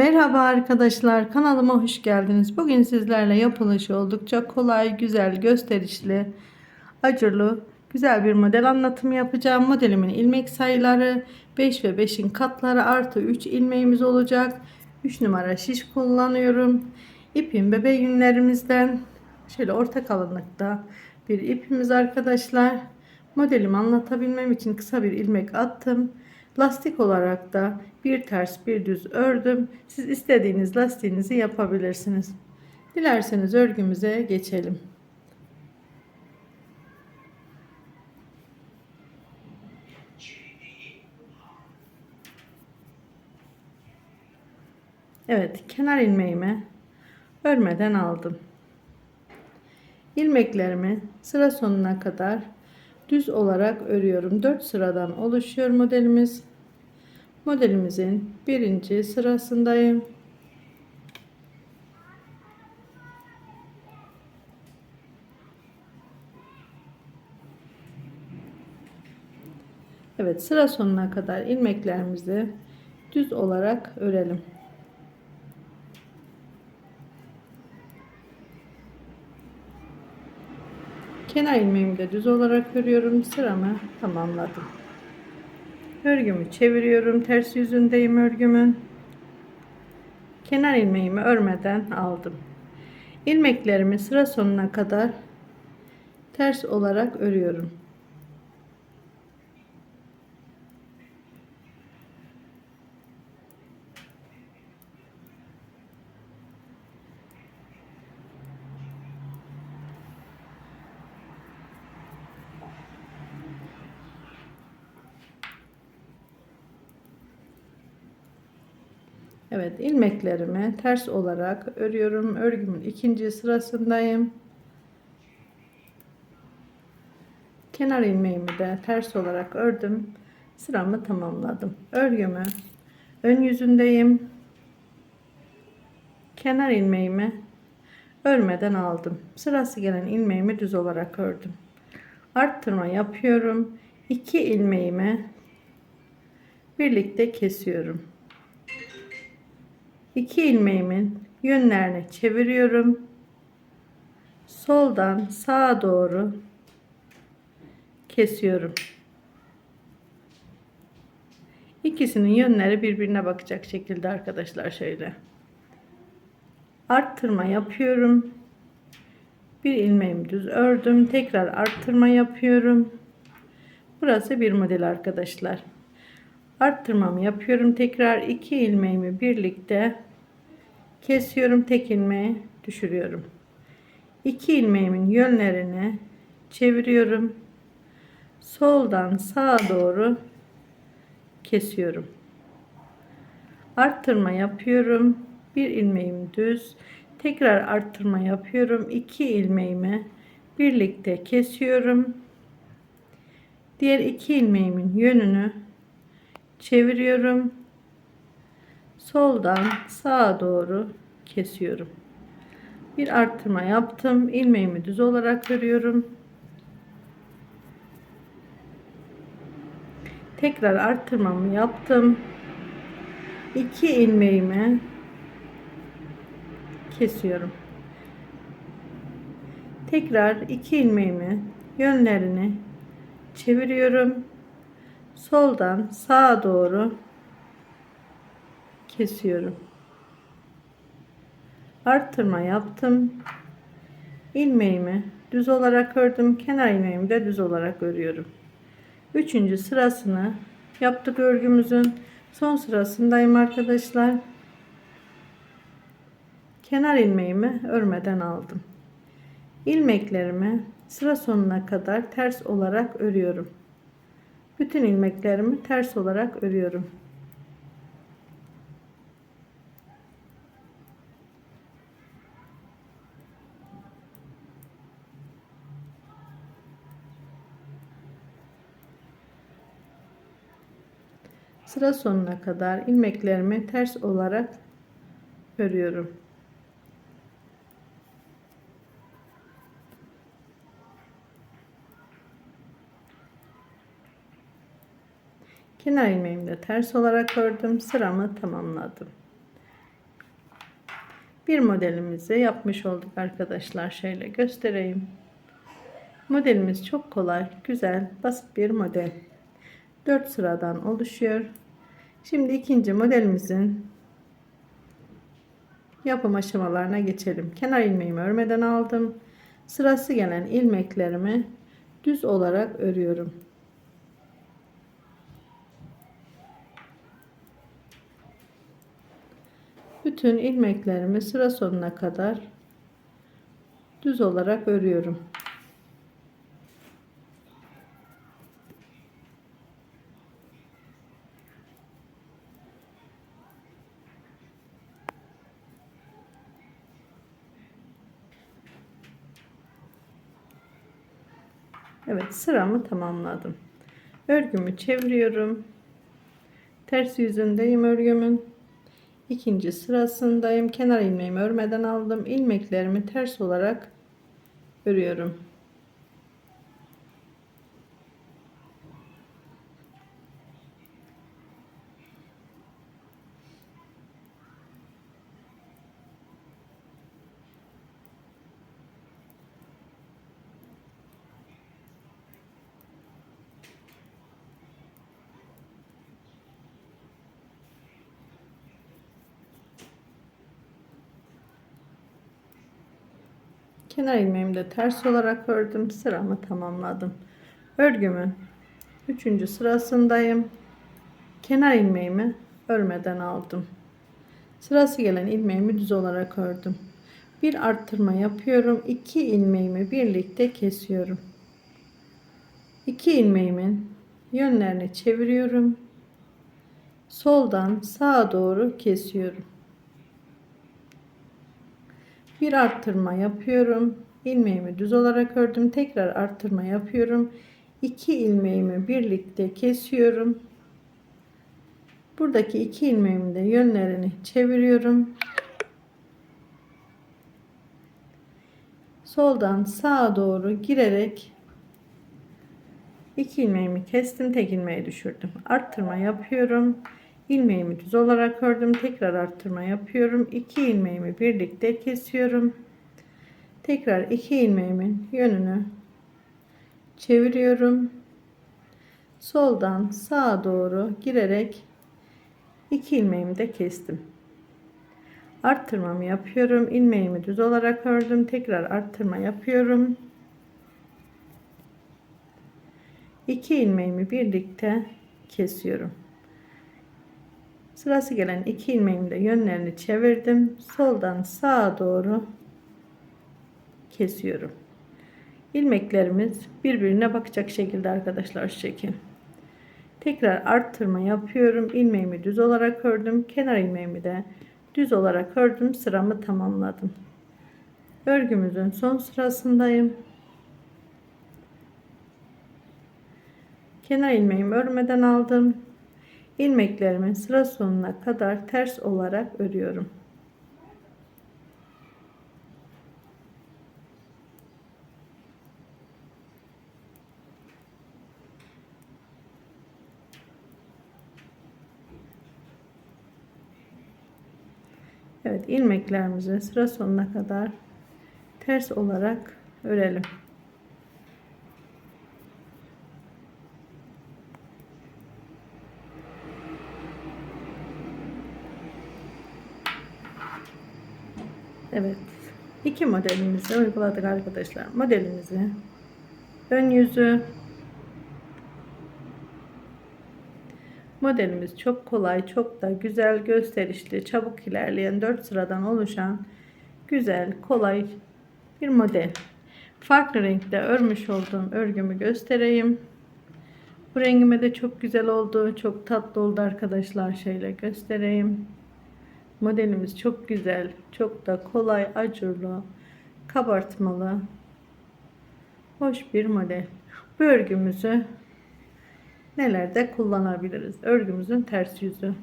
Merhaba arkadaşlar kanalıma hoş geldiniz. Bugün sizlerle yapılışı oldukça kolay, güzel, gösterişli, acırlı, güzel bir model anlatımı yapacağım. Modelimin ilmek sayıları 5 ve 5'in katları artı 3 ilmeğimiz olacak. 3 numara şiş kullanıyorum. İpim bebe yünlerimizden şöyle orta kalınlıkta bir ipimiz arkadaşlar. Modelimi anlatabilmem için kısa bir ilmek attım. Lastik olarak da bir ters bir düz ördüm. Siz istediğiniz lastiğinizi yapabilirsiniz. Dilerseniz örgümüze geçelim. Evet, kenar ilmeğimi örmeden aldım. İlmeklerimi sıra sonuna kadar düz olarak örüyorum. 4 sıradan oluşuyor modelimiz. Modelimizin birinci sırasındayım. Evet sıra sonuna kadar ilmeklerimizi düz olarak örelim. Kenar ilmeğimi de düz olarak örüyorum. Sıramı tamamladım. Örgümü çeviriyorum. Ters yüzündeyim örgümün. Kenar ilmeğimi örmeden aldım. İlmeklerimi sıra sonuna kadar ters olarak örüyorum. Evet ilmeklerimi ters olarak örüyorum. Örgümün ikinci sırasındayım. Kenar ilmeğimi de ters olarak ördüm. Sıramı tamamladım. Örgümü ön yüzündeyim. Kenar ilmeğimi örmeden aldım. Sırası gelen ilmeğimi düz olarak ördüm. Arttırma yapıyorum. 2 ilmeğimi birlikte kesiyorum. 2 ilmeğimin yönlerini çeviriyorum. Soldan sağa doğru kesiyorum. İkisinin yönleri birbirine bakacak şekilde arkadaşlar şöyle. Arttırma yapıyorum. Bir ilmeğimi düz ördüm. Tekrar arttırma yapıyorum. Burası bir model arkadaşlar arttırmamı yapıyorum. Tekrar iki ilmeğimi birlikte kesiyorum. Tek ilmeği düşürüyorum. İki ilmeğimin yönlerini çeviriyorum. Soldan sağa doğru kesiyorum. Arttırma yapıyorum. Bir ilmeğim düz. Tekrar arttırma yapıyorum. İki ilmeğimi birlikte kesiyorum. Diğer iki ilmeğimin yönünü çeviriyorum. Soldan sağa doğru kesiyorum. Bir arttırma yaptım. ilmeğimi düz olarak örüyorum. Tekrar arttırmamı yaptım. 2 ilmeğimi kesiyorum. Tekrar 2 ilmeğimi yönlerini çeviriyorum soldan sağa doğru kesiyorum. Arttırma yaptım. ilmeğimi düz olarak ördüm. Kenar ilmeğimi de düz olarak örüyorum. Üçüncü sırasını yaptık örgümüzün. Son sırasındayım arkadaşlar. Kenar ilmeğimi örmeden aldım. ilmeklerimi sıra sonuna kadar ters olarak örüyorum. Bütün ilmeklerimi ters olarak örüyorum. Sıra sonuna kadar ilmeklerimi ters olarak örüyorum. Kenar ilmeğimi de ters olarak ördüm. Sıramı tamamladım. bir modelimizi yapmış olduk arkadaşlar. Şöyle göstereyim. Modelimiz çok kolay, güzel, basit bir model. 4 sıradan oluşuyor. Şimdi ikinci modelimizin yapım aşamalarına geçelim. Kenar ilmeğimi örmeden aldım. Sırası gelen ilmeklerimi düz olarak örüyorum. Bütün ilmeklerimi sıra sonuna kadar düz olarak örüyorum. Evet sıramı tamamladım. Örgümü çeviriyorum. Ters yüzündeyim örgümün. İkinci sırasındayım. Kenar ilmeğimi örmeden aldım. İlmeklerimi ters olarak örüyorum. Kenar ilmeğimi de ters olarak ördüm. Sıramı tamamladım. Örgümün 3. sırasındayım. Kenar ilmeğimi örmeden aldım. Sırası gelen ilmeğimi düz olarak ördüm. Bir arttırma yapıyorum. 2 ilmeğimi birlikte kesiyorum. 2 ilmeğimin yönlerini çeviriyorum. Soldan sağa doğru kesiyorum bir arttırma yapıyorum. İlmeğimi düz olarak ördüm. Tekrar arttırma yapıyorum. 2 ilmeğimi birlikte kesiyorum. Buradaki iki ilmeğimi de yönlerini çeviriyorum. Soldan sağa doğru girerek iki ilmeğimi kestim. Tek ilmeği düşürdüm. Arttırma yapıyorum ilmeğimi düz olarak ördüm. Tekrar arttırma yapıyorum. 2 ilmeğimi birlikte kesiyorum. Tekrar 2 ilmeğimin yönünü çeviriyorum. Soldan sağa doğru girerek 2 ilmeğimi de kestim. Arttırmamı yapıyorum. İlmeğimi düz olarak ördüm. Tekrar arttırma yapıyorum. 2 ilmeğimi birlikte kesiyorum Sırası gelen iki ilmeğimi de yönlerini çevirdim. Soldan sağa doğru kesiyorum. İlmeklerimiz birbirine bakacak şekilde arkadaşlar şu şekil. Tekrar arttırma yapıyorum. İlmeğimi düz olarak ördüm. Kenar ilmeğimi de düz olarak ördüm. Sıramı tamamladım. Örgümüzün son sırasındayım. Kenar ilmeğimi örmeden aldım ilmeklerimin sıra sonuna kadar ters olarak örüyorum. Evet ilmeklerimizi sıra sonuna kadar ters olarak örelim. Evet. iki modelimizi uyguladık arkadaşlar. Modelimizi ön yüzü Modelimiz çok kolay, çok da güzel, gösterişli, çabuk ilerleyen 4 sıradan oluşan güzel, kolay bir model. Farklı renkte örmüş olduğum örgümü göstereyim. Bu rengime de çok güzel oldu. Çok tatlı oldu arkadaşlar. Şöyle göstereyim. Modelimiz çok güzel, çok da kolay, acurlu, kabartmalı, hoş bir model. Bu örgümüzü nelerde kullanabiliriz? Örgümüzün ters yüzü.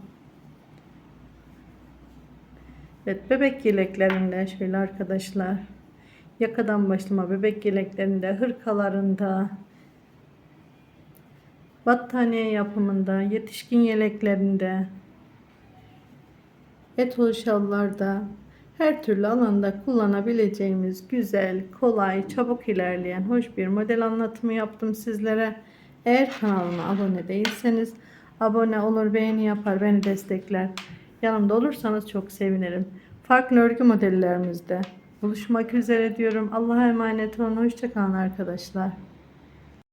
Evet, bebek yeleklerinde şöyle arkadaşlar. Yakadan başlama bebek yeleklerinde, hırkalarında, battaniye yapımında, yetişkin yeleklerinde, etol şallarda her türlü alanda kullanabileceğimiz güzel, kolay, çabuk ilerleyen hoş bir model anlatımı yaptım sizlere. Eğer kanalıma abone değilseniz abone olur, beğeni yapar, beni destekler. Yanımda olursanız çok sevinirim. Farklı örgü modellerimizde buluşmak üzere diyorum. Allah'a emanet olun. Hoşçakalın arkadaşlar.